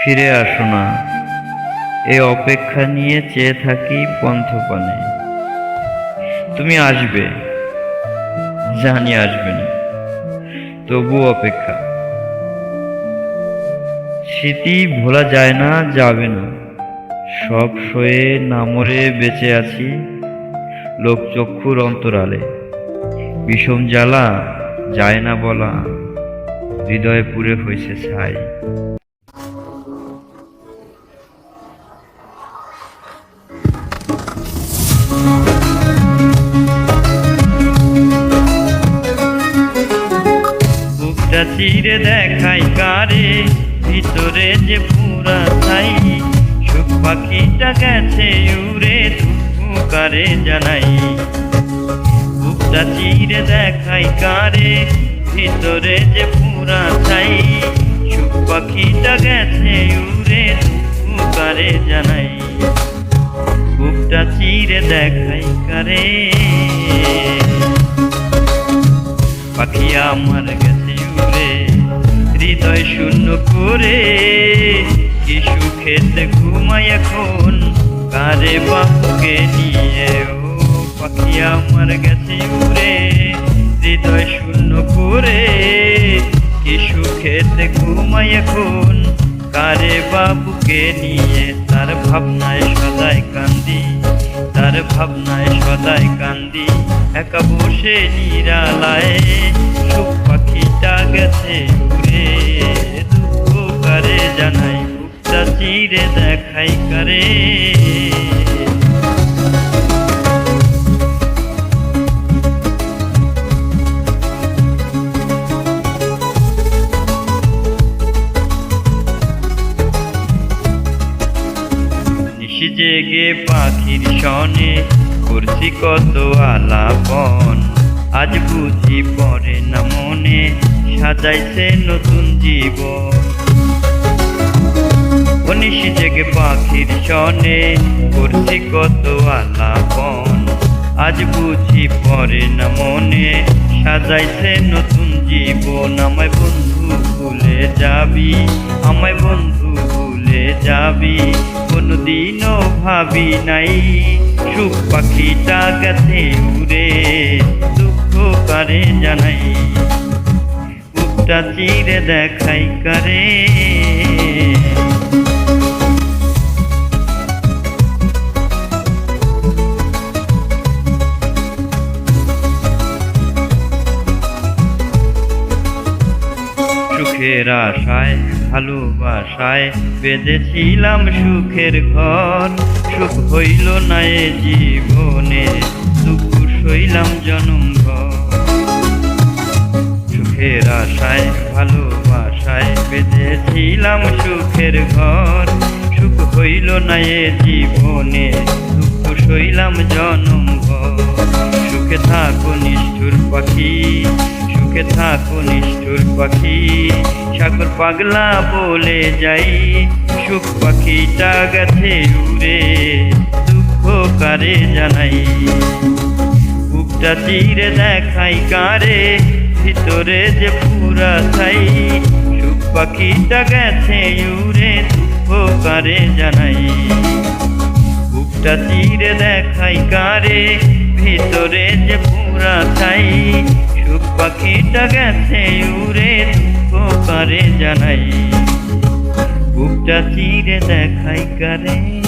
ফিরে আসো না। এ অপেক্ষা নিয়ে চেয়ে থাকি পন্থপানে তুমি আসবে, জানি আসবে না তবু অপেক্ষা। স্মৃতি ভোলা যায় না, যাবে না। সব সয়ে না মরে বেঁচে আছি লোকচক্ষুর অন্তরালে। বিষম জ্বালা যায় না বলা, হৃদয়ে পুরে হয়েছে ছাই। চিরে দেখাই কারে? ভিতরে যে পুরা ছাই, সুখ পাখিটা গেছে উড়ে কারে জানাই। বুকটা চিরে দেখাই কারে? ভিতরে যে পুরা ছাই, সুখ পাখিটা গেছে উড়ে কারে জানাই। বুকটা চিরে দেখাই কারে? পাখি আমার গেছে হৃদয় শূন্য করে কি সুখেতে ঘুমাই এখন? কারে বাপুকে নিয়ে ও পাখি আমার গেছে উড়ে হৃদয় শূন্য করে কি সুখেতে ঘুমাই এখন? কারে বাবুকে নিয়ে তার ভাবনায় সদাই কান্দি, তার ভাবনায় সদাই কান্দি। একা বসে নিরালায় সুখ পাখিটা গেছে। বুকটা দেখাই করে। জেগে পাখির সনে করছি কত আলাপন। আজ বুঝি পড়ে না মনে, সাজাইছে নতুন জীবন। নিশি জেগে পাখির সনে করছি কত আলাপন। আজ বুঝি পড়ে না মনে, সাজাইছে নতুন জীবন। আমায় বন্ধু ভুলে যাবি, আমায় বন্ধু ভুলে যাবি। কোনদিনও ভাবি নাই, সুখ পাখিটা গেছে উড়ে, দুঃখ কারে জানাই? বুকটা চিরে দেখাই কারে? সুখের আশায়, ভালোবাসায় বেঁধেছিলাম সুখের ঘর। সুখ হইল না এ জীবনে, দুঃখ সইলাম জনম ঘর। সুখের আশায়, ভালোবাসায় বেঁধেছিলাম সুখের ঘর। সুখ হইল না এ জীবনে, দুঃখ সইলাম জনম ঘর। সুখে থাকো নিষ্ঠুর পাখি সুখে থাকো নিষ্ঠুর পাখি। সাগর পাগলা বলে যাই, সুখ পাখিটা গেছে উড়ে দুঃখ কারে জানাই। বুকটা চিরে দেখাই কারে, ভিতরে যে পুরা ছাই। সুখ পাখিটা গেছে উড়ে, দুঃখ কারে জানাই। বুকটা চিরে দেখাই কারে, ভিতরে যে পুরা সুখ পাখিটা গেছে উড়ে দুঃখ কারে জানাই। বুকটা চিরে দেখাই কারে।